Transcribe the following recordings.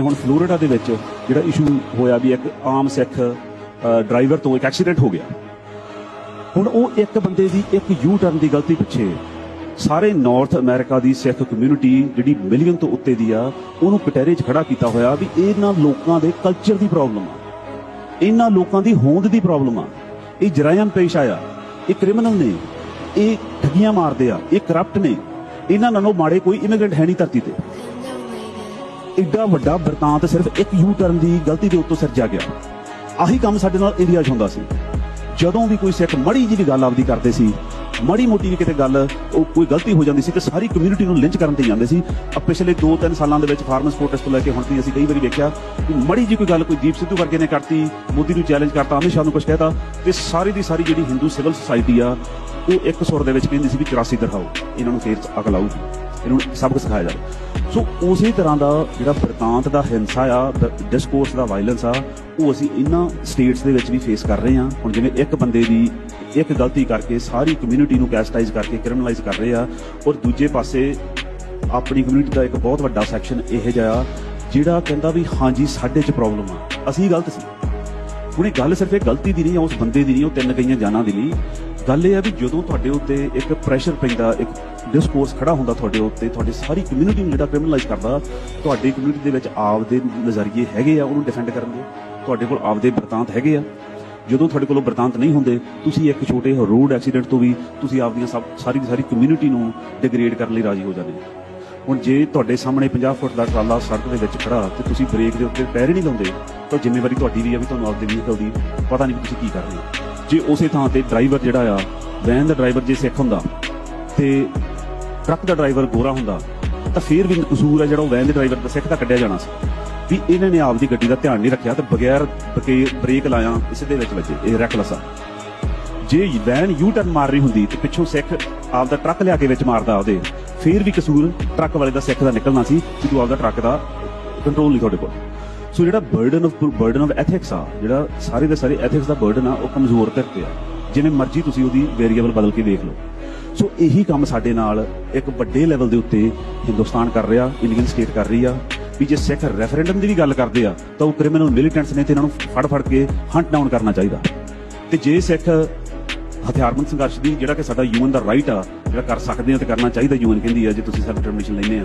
ਹੁਣ ਫਲੋਰੀਡਾ ਦੇ ਵਿੱਚ ਜਿਹੜਾ ਇਸ਼ੂ ਹੋਇਆ ਵੀ ਇੱਕ ਆਮ ਸਿੱਖ ਡਰਾਈਵਰ ਤੋਂ ਇੱਕ ਐਕਸੀਡੈਂਟ ਹੋ ਗਿਆ। ਹੁਣ ਉਹ ਇੱਕ ਬੰਦੇ ਦੀ ਇੱਕ ਯੂ ਟਰਨ ਦੀ ਗਲਤੀ ਪਿੱਛੇ ਸਾਰੇ ਨਾਰਥ ਅਮਰੀਕਾ ਦੀ ਸਿੱਖ ਕਮਿਊਨਿਟੀ ਜਿਹੜੀ ਮਿਲੀਅਨ ਤੋਂ ਉੱਤੇ ਦੀ ਆ, ਉਹਨੂੰ ਕਟਹਿਰੇ 'ਚ ਖੜਾ ਕੀਤਾ ਹੋਇਆ ਵੀ ਇਹਨਾਂ ਲੋਕਾਂ ਦੇ ਕਲਚਰ ਦੀ ਪ੍ਰੋਬਲਮ ਆ। ਇਹਨਾਂ ਲੋਕਾਂ ਦੀ ਹੋਂਦ ਦੀ ਪ੍ਰੋਬਲਮ ਆ। ਇਹ ਜਰਾਇਮ ਪੇਸ਼ ਆਇਆ। ਇਹ ਕ੍ਰਿਮੀਨਲ ਨੇ, ਇਹ ਠੱਗੀਆਂ ਮਾਰਦੇ ਆ, ਇਹ ਕਰਪਟ ਨੇ। ਇਹਨਾਂ ਨਾਲੋਂ ਮਾੜੇ ਕੋਈ ਇਮੀਗ੍ਰੈਂਟ ਹੈ ਨਹੀਂ ਧਰਤੀ ਤੇ। ਐਡਾ ਵੱਡਾ ਵਰਤਾਂਤ ਸਿਰਫ ਇੱਕ ਯੂ ਟਰਨ ਦੀ ਗਲਤੀ ਦੇ ਉੱਤੋਂ ਸਿਰਜਿਆ ਗਿਆ। ਆਹੀ ਕੰਮ ਸਾਡੇ ਨਾਲ ਇੰਡੀਆ 'ਚ ਹੁੰਦਾ ਸੀ। ਜਦੋਂ ਵੀ ਕੋਈ ਸਿੱਖ ਮੜੀ ਜੀ ਵੀ ਗੱਲ ਆਪਦੀ ਕਰਦੇ ਸੀ, ਮੜੀ ਮੋਟੀ ਵੀ ਕਿਤੇ ਗੱਲ, ਉਹ ਕੋਈ ਗਲਤੀ ਹੋ ਜਾਂਦੀ ਸੀ ਤੇ ਸਾਰੀ ਕਮਿਊਨਿਟੀ ਨੂੰ ਲਿੰਚ ਕਰਨ ਤੇ ਜਾਂਦੇ ਸੀ। ਆ ਪਿਛਲੇ 2-3 ਸਾਲਾਂ ਦੇ ਵਿੱਚ ਫਾਰਮਰਸ ਪ੍ਰੋਟੈਸਟ ਤੋਂ ਲੈ ਕੇ ਹੁਣ ਤੀ ਅਸੀਂ ਕਈ ਵਾਰੀ ਵੇਖਿਆ ਕਿ ਮੜੀ ਜੀ ਕੋਈ ਗੱਲ ਕੋਈ ਦੀਪ ਸਿੱਧੂ ਵਰਗੇ ਨੇ ਕਰਤੀ, ਮੋਦੀ ਨੂੰ ਚੈਲੰਜ ਕਰਤਾ, ਅਮਿਤ ਸ਼ਾਹ ਨੂੰ ਕੁਝ ਕਹਿਤਾ, ਤੇ ਸਾਰੀ ਦੀ ਸਾਰੀ ਜਿਹੜੀ ਹਿੰਦੂ ਸਿਵਲ ਸੁਸਾਇਟੀ ਆ, ਉਹ ਇੱਕ ਸੁਰ ਦੇ ਵਿੱਚ ਕਹਿੰਦੀ ਸੀ ਵੀ 84 ਦਿਖਾਓ, ਇਹਨਾਂ ਨੂੰ ਫੇਰ ਅਕਲ ਆਊਗੀ। ਇਹਨੂੰ ਸਬਕ ਸਿਖਾਇਆ ਜਾਵੇ। ਸੋ ਉਸੇ ਤਰ੍ਹਾਂ ਦਾ ਜਿਹੜਾ ਵਰਤਾਂਤ ਦਾ ਹਿੰਸਾ ਆ ਡਿਸਕੋਰਸ ਦਾ ਵਾਇਲੈਂਸ ਆ, ਉਹ ਅਸੀਂ ਇਹਨਾਂ ਸਟੇਟਸ ਦੇ ਵਿੱਚ ਵੀ ਫੇਸ ਕਰ ਰਹੇ ਹਾਂ। ਹੁਣ ਜਿਵੇਂ ਇੱਕ ਬੰਦੇ ਦੀ ਇੱਕ ਗਲਤੀ ਕਰਕੇ ਸਾਰੀ ਕਮਿਊਨਿਟੀ ਨੂੰ ਕੈਸਟਾਈਜ਼ ਕਰਕੇ ਕ੍ਰਿਮੀਨਲਾਈਜ਼ ਕਰ ਰਹੇ ਆ ਔਰ ਦੂਜੇ ਪਾਸੇ ਆਪਣੀ ਕਮਿਊਨਿਟੀ ਦਾ ਇੱਕ ਬਹੁਤ ਵੱਡਾ ਸੈਕਸ਼ਨ ਇਹ ਜਿਹਾ ਜਿਹੜਾ ਕਹਿੰਦਾ ਵੀ ਹਾਂਜੀ, ਸਾਡੇ 'ਚ ਪ੍ਰੋਬਲਮ ਆ। ਅਸੀਂ ਗਲਤ ਸੀ। ਹੁਣ ਇਹ ਗੱਲ ਸਿਰਫ ਇਹ ਗਲਤੀ ਦੀ ਨਹੀਂ ਆ, ਉਸ ਬੰਦੇ ਦੀ ਨਹੀਂ, ਉਹ ਤਿੰਨ ਗਈਆਂ ਜਾਨਾਂ ਦੀ ਨਹੀਂ। ਗੱਲ ਇਹ ਆ ਵੀ ਜਦੋਂ ਤੁਹਾਡੇ ਉੱਤੇ ਇੱਕ ਪ੍ਰੈਸ਼ਰ ਪੈਂਦਾ, ਇੱਕ ਡਿਸਕੋਰਸ ਖੜਾ ਹੁੰਦਾ ਤੁਹਾਡੇ ਉੱਤੇ, ਤੁਹਾਡੀ ਸਾਰੀ ਕਮਿਊਨਿਟੀ ਨੂੰ ਜਿਹੜਾ ਕ੍ਰਿਮੀਨਲਾਈਜ਼ ਕਰਦਾ, ਤੁਹਾਡੀ ਕਮਿਊਨਿਟੀ ਦੇ ਵਿੱਚ ਆਪਦੇ ਨਜ਼ਰੀਏ ਹੈਗੇ ਆ, ਉਹਨੂੰ ਡਿਫੈਂਡ ਕਰਨ ਦੇ। ਤੁਹਾਡੇ ਕੋਲ ਆਪਦੇ ਬਰਤਾਂਤ ਹੈਗੇ ਆ। ਜਦੋਂ ਤੁਹਾਡੇ ਕੋਲ ਬਰਤਾਂਤ ਨਹੀਂ ਹੁੰਦੇ, ਤੁਸੀਂ ਇੱਕ ਛੋਟੇ ਰੋਡ ਐਕਸੀਡੈਂਟ ਤੋਂ ਵੀ ਤੁਸੀਂ ਆਪਦੀਆਂ ਸਭ, ਸਾਰੀ ਦੀ ਸਾਰੀ ਕਮਿਊਨਿਟੀ ਨੂੰ ਡਿਗਰੇਡ ਕਰਨ ਲਈ ਰਾਜੀ ਹੋ ਜਾਂਦੇ ਹੋ। ਹੁਣ ਜੇ ਤੁਹਾਡੇ ਸਾਹਮਣੇ 50 ਫੁੱਟ ਦਾ ਟਰਾਲਾ ਸੜਕ ਦੇ ਵਿੱਚ ਖੜਾ ਤੇ ਤੁਸੀਂ ਬ੍ਰੇਕ ਦੇ ਉੱਤੇ ਪੈਰ ਹੀ ਨਹੀਂ ਲਾਉਂਦੇ, ਤਾਂ ਜ਼ਿੰਮੇਵਾਰੀ ਤੁਹਾਡੀ ਵੀ ਆ ਵੀ ਤੁਹਾਨੂੰ ਆਪਦੇ ਵਹੀਕਲ ਦੀ ਪਤਾ ਨਹੀਂ ਤੁਸੀਂ ਕੀ ਕਰ ਰਹੇ ਹੋ। ਜੇ ਉਸੇ ਥਾਂ ਤੇ ਡਰਾਈਵਰ ਜਿਹੜਾ ਆ, ਵੈਨ ਦਾ ਡਰਾਈਵਰ ਜੇ ਸਿੱਖ ਹੁੰਦਾ ਤੇ ਟਰੱਕ ਦਾ ਡਰਾਈਵਰ ਗੋਰਾ ਹੁੰਦਾ, ਤਾਂ ਫੇਰ ਵੀ ਕਸੂਰ ਹੈ ਜਿਹੜਾ ਉਹ ਵੈਨ ਦੇ ਡਰਾਈਵਰ ਦਾ ਸਿੱਖ ਦਾ ਕੱਢਿਆ ਜਾਣਾ ਸੀ। ਵੀ ਇਹਨਾਂ ਨੇ ਆਪਦੀ ਗੱਡੀ ਦਾ ਧਿਆਨ ਨਹੀਂ ਰੱਖਿਆ ਤੇ ਬਗੈਰ ਬ੍ਰੇਕ ਲਾਇਆ, ਇਸੇ ਦੇ ਵਿੱਚ ਵੱਜੇ, ਇਹ ਰੈਕਲੈਸ ਆ। ਜੇ ਵੈਨ ਯੂ ਟਰਨ ਮਾਰ ਰਹੀ ਹੁੰਦੀ ਤੇ ਪਿੱਛੋਂ ਸਿੱਖ ਆਪਦਾ ਟਰੱਕ ਲਿਆ ਕੇ ਵਿੱਚ ਮਾਰਦਾ ਉਹਦੇ ਫੇਰ ਵੀ ਕਸੂਰ ਟਰੱਕ ਵਾਲੇ ਦਾ ਸਿੱਖ ਦਾ ਨਿਕਲਣਾ ਸੀ ਕਿ ਤੂੰ ਆਪਦਾ ਟਰੱਕ ਦਾ ਕੰਟਰੋਲ ਨਹੀਂ ਤੁਹਾਡੇ ਕੋਲ। ਸੋ ਜਿਹੜਾ burden of burden of ethics ਆ, ਜਿਹੜਾ ਸਾਰੇ ਦੇ ਸਾਰੇ ਐਥਿਕਸ ਦਾ ਬਰਡਨ ਆ, ਉਹ ਕਮਜ਼ੋਰ ਧਿਰ ਤੇ ਆ। ਜਿਵੇਂ ਮਰਜ਼ੀ ਤੁਸੀਂ ਉਹਦੀ ਵੇਰੀਏਬਲ ਬਦਲ ਕੇ ਦੇਖ ਲਓ। ਸੋ ਇਹੀ ਕੰਮ ਸਾਡੇ ਨਾਲ ਇੱਕ ਵੱਡੇ ਲੈਵਲ ਦੇ ਉੱਤੇ ਹਿੰਦੁਸਤਾਨ ਕਰ ਰਿਹਾ ਇੰਡੀਅਨ ਸਟੇਟ ਕਰ ਰਹੀ ਆ। ਵੀ ਜੇ ਸਿੱਖ ਰੈਫਰੈਂਡਮ ਦੀ ਵੀ ਗੱਲ ਕਰਦੇ ਆ, ਤਾਂ ਉਹ ਕ੍ਰਿਮੀਨਲ ਮਿਲੀਟੈਂਟਸ ਨੇ ਤੇ ਇਹਨਾਂ ਨੂੰ ਫੜ ਫੜ ਕੇ ਹੰਟ ਡਾਊਨ ਕਰਨਾ ਚਾਹੀਦਾ। ਤੇ ਜੇ ਸਿੱਖ ਹਥਿਆਰਬੰਦ ਸੰਘਰਸ਼ ਦੀ ਜਿਹੜਾ ਕਿ ਸਾਡਾ ਯੂਐਨ ਦਾ ਰਾਈਟ ਆ ਜਿਹੜਾ ਕਰ ਸਕਦੇ ਹੋ ਤੇ ਕਰਨਾ ਚਾਹੀਦਾ ਯੂਐਨ ਕਹਿੰਦੀ ਆ ਜੇ ਤੁਸੀਂ ਸੈਲਫ ਡਿਟਰਮੀਨੇਸ਼ਨ ਲੈਨੇ ਆ।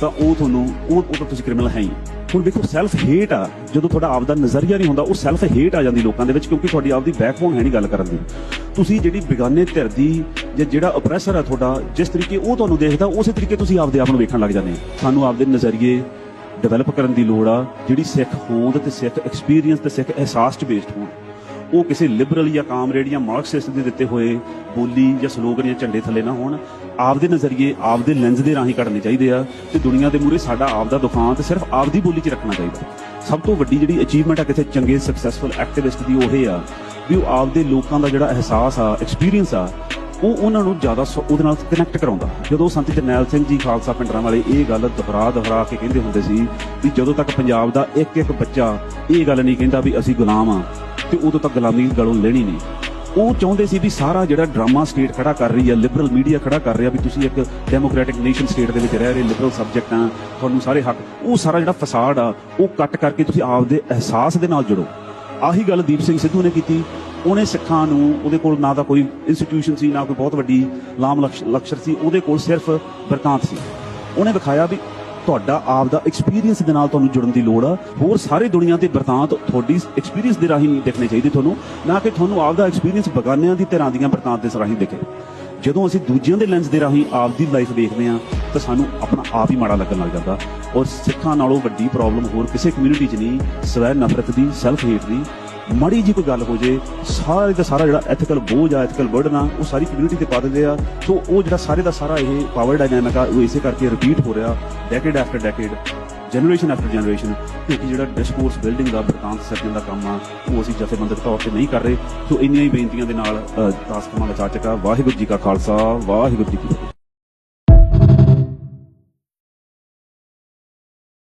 ਤਾਂ ਉਹ ਤੁਹਾਨੂੰ, ਉਹ ਉਹ ਤਾਂ ਤੁਸੀਂ ਕ੍ਰਿਮੀਨਲ ਹੈ ਹੀ। ਹੁਣ ਦੇਖੋ ਸੈਲਫ ਹੇਟ ਆ, ਜਦੋਂ ਤੁਹਾਡਾ ਆਪ ਦਾ ਨਜ਼ਰੀਆ ਨਹੀਂ ਹੁੰਦਾ, ਉਹ ਸੈਲਫ ਹੇਟ ਆ ਜਾਂਦੀ ਲੋਕਾਂ ਦੇ ਵਿੱਚ, ਕਿਉਂਕਿ ਤੁਹਾਡੀ ਆਪ ਦੀ ਬੈਕਬੋਨ ਹੈ ਨਹੀਂ ਗੱਲ ਕਰਨ ਦੀ। ਤੁਸੀਂ ਜਿਹੜੀ ਬਿਗਾਨੇ ਧਿਰ ਦੀ ਜਾਂ ਜਿਹੜਾ ਅਪਰੈਸਰ ਆ ਤੁਹਾਡਾ, ਜਿਸ ਤਰੀਕੇ ਉਹ ਤੁਹਾਨੂੰ ਦੇਖਦਾ, ਉਸੇ ਤਰੀਕੇ ਤੁਸੀਂ ਆਪਦੇ ਆਪ ਨੂੰ ਵੇਖਣ ਲੱਗ ਜਾਂਦੇ ਸਾਨੂੰ ਆਪਦੇ ਨਜ਼ਰੀਏ ਡਿਵੈਲਪ ਕਰਨ ਦੀ ਲੋੜ ਆ, ਜਿਹੜੀ ਸਿੱਖ ਹੋਂਦ ਤੇ ਸਿੱਖ ਐਕਸਪੀਰੀਅੰਸ ਤੇ ਸਿੱਖ ਅਹਿਸਾਸ 'ਚ ਬੇਸਡ ਹੋਣ। ਉਹ ਕਿਸੇ ਲਿਬਰਲ ਜਾਂ ਕਾਮਰੇਡ ਜਾਂ ਮਾਰਕਸਿਸਟ ਦੇ ਦਿੱਤੇ ਹੋਏ ਬੋਲੀ ਜਾਂ ਸਲੋਗਨ ਜਾਂ ਝੰਡੇ ਥੱਲੇ ਨਾ ਹੋਣ, ਆਪਦੇ ਨਜ਼ਰੀਏ, ਆਪਦੇ ਲੈਂਸ ਦੇ ਰਾਹੀਂ ਕੱਢਣੇ ਚਾਹੀਦੇ ਆ ਤੇ ਦੁਨੀਆ ਦੇ ਮੂਹਰੇ ਸਾਡਾ ਆਪਦਾ ਦੁਕਾਨ ਤੇ ਸਿਰਫ ਆਪਦੀ ਬੋਲੀ 'ਚ ਰੱਖਣਾ ਚਾਹੀਦਾ। ਸਭ ਤੋਂ ਵੱਡੀ ਜਿਹੜੀ ਅਚੀਵਮੈਂਟ ਆ ਕਿਸੇ ਚੰਗੇ ਸਕਸੈਸਫੁਲ ਐਕਟਿਵਿਸਟ ਦੀ ਉਹ ਇਹ ਆ ਵੀ ਉਹ ਆਪਦੇ ਲੋਕਾਂ ਦਾ ਜਿਹੜਾ ਅਹਿਸਾਸ ਆ ਐਕਸਪੀਰੀਅੰਸ ਆ, ਉਹ ਉਹਨਾਂ ਨੂੰ ਜ਼ਿਆਦਾ ਸ- ਉਹਦੇ ਨਾਲ ਕਨੈਕਟ ਕਰਾਉਂਦਾ। ਜਦੋਂ ਸੰਤ ਜਰਨੈਲ ਸਿੰਘ ਜੀ ਖਾਲਸਾ ਪਿੰਡਰਾਂ ਵਾਲੇ ਇਹ ਗੱਲ ਦੁਹਰਾ ਦੁਹਰਾ ਕੇ ਕਹਿੰਦੇ ਹੁੰਦੇ ਸੀ ਵੀ ਜਦੋਂ ਤੱਕ ਪੰਜਾਬ ਦਾ ਇੱਕ ਇੱਕ ਬੱਚਾ ਇਹ ਗੱਲ ਨਹੀਂ ਕਹਿੰਦਾ ਵੀ ਅਸੀਂ ਗੁਲਾਮ ਆ ਤੇ ਉਦੋਂ ਤੱਕ ਗੁਲਾਮੀ ਗਲੋਂ ਲੈਣੀ ਨਹੀਂ। ਉਹ ਚਾਹੁੰਦੇ ਸੀ ਵੀ ਸਾਰਾ ਜਿਹੜਾ ਡਰਾਮਾ ਸਟੇਟ ਖੜਾ ਕਰ ਰਹੀ ਹੈ ਲਿਬਰਲ ਮੀਡੀਆ ਖੜਾ ਕਰ ਰਿਹਾ ਵੀ ਤੁਸੀਂ ਇੱਕ ਡੈਮੋਕ੍ਰੈਟਿਕ ਨੇਸ਼ਨ ਸਟੇਟ ਦੇ ਵਿੱਚ ਰਹਿ ਰਹੇ ਲਿਬਰਲ ਸਬਜੈਕਟ ਆ, ਤੁਹਾਨੂੰ ਸਾਰੇ ਹੱਕ। ਉਹ ਸਾਰਾ ਜਿਹੜਾ ਫਸਾਡ ਆ, ਉਹ ਕੱਟ ਕਰਕੇ ਤੁਸੀਂ ਆਪਦੇ ਅਹਿਸਾਸ ਦੇ ਨਾਲ ਜੁੜੋ। ਆਹੀ ਗੱਲ ਦੀਪ ਸਿੰਘ ਸਿੱਧੂ ਨੇ ਕੀਤੀ। ਉਹਨੇ ਸਿੱਖਾਂ ਨੂੰ, ਉਹਦੇ ਕੋਲ ਨਾ ਤਾਂ ਕੋਈ ਇੰਸਟੀਟਿਊਸ਼ਨ ਸੀ, ਨਾ ਕੋਈ ਬਹੁਤ ਵੱਡੀ ਲਾਮ ਲਕਸ਼- ਲਕਸ਼ਰ ਸੀ, ਉਹਦੇ ਕੋਲ ਸਿਰਫ ਬਰਕਾਂਤ ਸੀ। ਉਹਨੇ ਵਿਖਾਇਆ ਵੀ ਤੁਹਾਡਾ ਆਪ ਦਾ ਐਕਸਪੀਰੀਅੰਸ ਦੇ ਨਾਲ ਤੁਹਾਨੂੰ ਜੁੜਨ ਦੀ ਲੋੜ ਆ। ਹੋਰ ਸਾਰੇ ਦੁਨੀਆ ਦੇ ਬਰਤਾਂਤ ਤੁਹਾਡੀ ਐਕਸਪੀਰੀਅੰਸ ਦੇ ਰਾਹੀਂ ਦੇਖਣੇ ਚਾਹੀਦੇ ਤੁਹਾਨੂੰ, ਨਾ ਕਿ ਤੁਹਾਨੂੰ ਆਪ ਦਾ ਐਕਸਪੀਰੀਅੰਸ ਬਗਾਨਿਆਂ ਦੀ ਤਰ੍ਹਾਂ ਦੀਆਂ ਬਰਤਾਂਤ ਦੇ ਰਾਹੀਂ ਦੇਖੇ। ਜਦੋਂ ਅਸੀਂ ਦੂਜਿਆਂ ਦੇ ਲੈਂਸ ਦੇ ਰਾਹੀਂ ਆਪ ਦੀ ਲਾਈਫ ਦੇਖਦੇ ਹਾਂ, ਤਾਂ ਸਾਨੂੰ ਆਪਣਾ ਆਪ ਹੀ ਮਾੜਾ ਲੱਗਣ ਲੱਗ ਜਾਂਦਾ। ਔਰ ਸਿੱਖਾਂ ਨਾਲੋਂ ਵੱਡੀ ਪ੍ਰੋਬਲਮ ਹੋਰ ਕਿਸੇ ਕਮਿਊਨਿਟੀ 'ਚ ਨਹੀਂ। ਸਵੈ ਨਫ਼ਰਤ ਦੀ ਸੈਲਫ ਹੇਟ ਦੀ ਮਾੜੀ ਜੀ ਕੋਈ ਗੱਲ ਹੋ ਜੇ ਸਾਰੇ ਦਾ ਸਾਰਾ ਜਿਹੜਾ ਐਥੀਕਲ ਬੋਝ ਆ ਐਥੀਕਲ ਬਰਡਨ ਆ ਉਹ ਸਾਰੀ ਕਮਿਊਨਿਟੀ ਤੇ ਪਾ ਦਿੰਦੇ ਆ। ਸੋ ਉਹ ਜਿਹੜਾ ਸਾਰੇ ਦਾ ਸਾਰਾ ਇਹ ਪਾਵਰ ਡਾਇਨਾਮਿਕ ਆ ਉਹ ਇਸੇ ਕਰਕੇ ਰਿਪੀਟ ਹੋ ਰਿਹਾ decade after decade generation after generation ਕਿਉਂਕਿ ਜਿਹੜਾ ਡਿਸਕੋਰਸ ਬਿਲਡਿੰਗ ਦਾ ਬਰਤਾਂਤ ਸਿਰਜਣ ਦਾ ਕੰਮ ਆ ਉਹ ਅਸੀਂ ਜਥੇਬੰਦਕ ਤੌਰ ਤੇ ਨਹੀਂ ਕਰ ਰਹੇ। ਸੋ ਇੰਨੀਆਂ ਹੀ ਬੇਨਤੀਆਂ ਦੇ ਨਾਲ ਅ, ਦਾਸ ਕਮਾਲ ਵਾਹਿਗੁਰੂ ਜੀ ਕਾ ਖਾਲਸਾ ਵਾਹਿਗੁਰੂ ਜੀ ਕੀ ਫਤਿਹ।